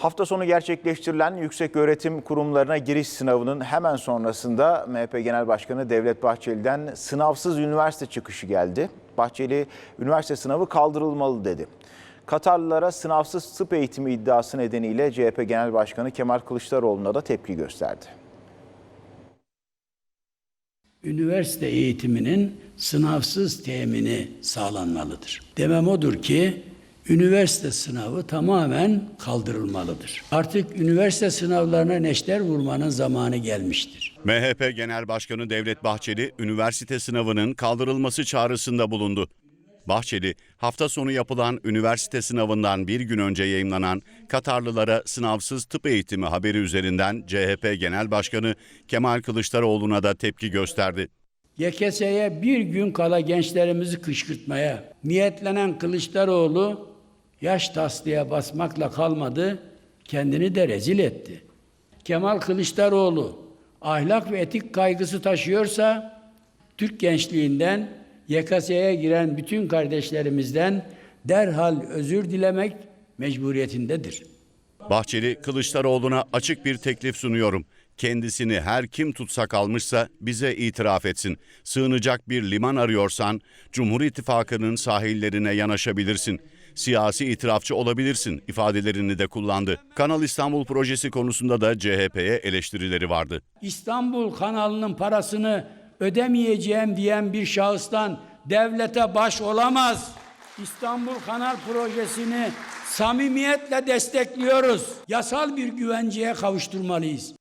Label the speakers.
Speaker 1: Hafta sonu gerçekleştirilen yüksek öğretim kurumlarına giriş sınavının hemen sonrasında MHP Genel Başkanı Devlet Bahçeli'den sınavsız üniversite çıkışı geldi. Bahçeli, üniversite sınavı kaldırılmalı dedi. Katarlılara sınavsız tıp eğitimi iddiası nedeniyle CHP Genel Başkanı Kemal Kılıçdaroğlu'na da tepki gösterdi.
Speaker 2: üniversite eğitiminin sınavsız temini sağlanmalıdır. Demem odur ki üniversite sınavı tamamen kaldırılmalıdır. Artık üniversite sınavlarına neşter vurmanın zamanı gelmiştir.
Speaker 3: MHP Genel Başkanı Devlet Bahçeli, üniversite sınavının kaldırılması çağrısında bulundu. Bahçeli, hafta sonu yapılan üniversite sınavından bir gün önce yayımlanan Katarlılara sınavsız tıp eğitimi haberi üzerinden CHP Genel Başkanı Kemal Kılıçdaroğlu'na da tepki gösterdi.
Speaker 2: YKS'ye bir gün kala gençlerimizi kışkırtmaya niyetlenen Kılıçdaroğlu yaş tasliğe basmakla kalmadı, kendini de rezil etti. Kemal Kılıçdaroğlu ahlak ve etik kaygısı taşıyorsa Türk gençliğinden YKS'ye giren bütün kardeşlerimizden derhal özür dilemek mecburiyetindedir.
Speaker 3: Bahçeli, Kılıçdaroğlu'na açık bir teklif sunuyorum. Kendisini her kim tutsak almışsa bize itiraf etsin. Sığınacak bir liman arıyorsan Cumhur İttifakı'nın sahillerine yanaşabilirsin. Siyasi itirafçı olabilirsin ifadelerini de kullandı. Kanal İstanbul projesi konusunda da CHP'ye eleştirileri vardı.
Speaker 2: İstanbul kanalının parasını ödemeyeceğim diyen bir şahıstan devlete baş olamaz. İstanbul Kanal projesini samimiyetle destekliyoruz. Yasal bir güvenceye kavuşturmalıyız.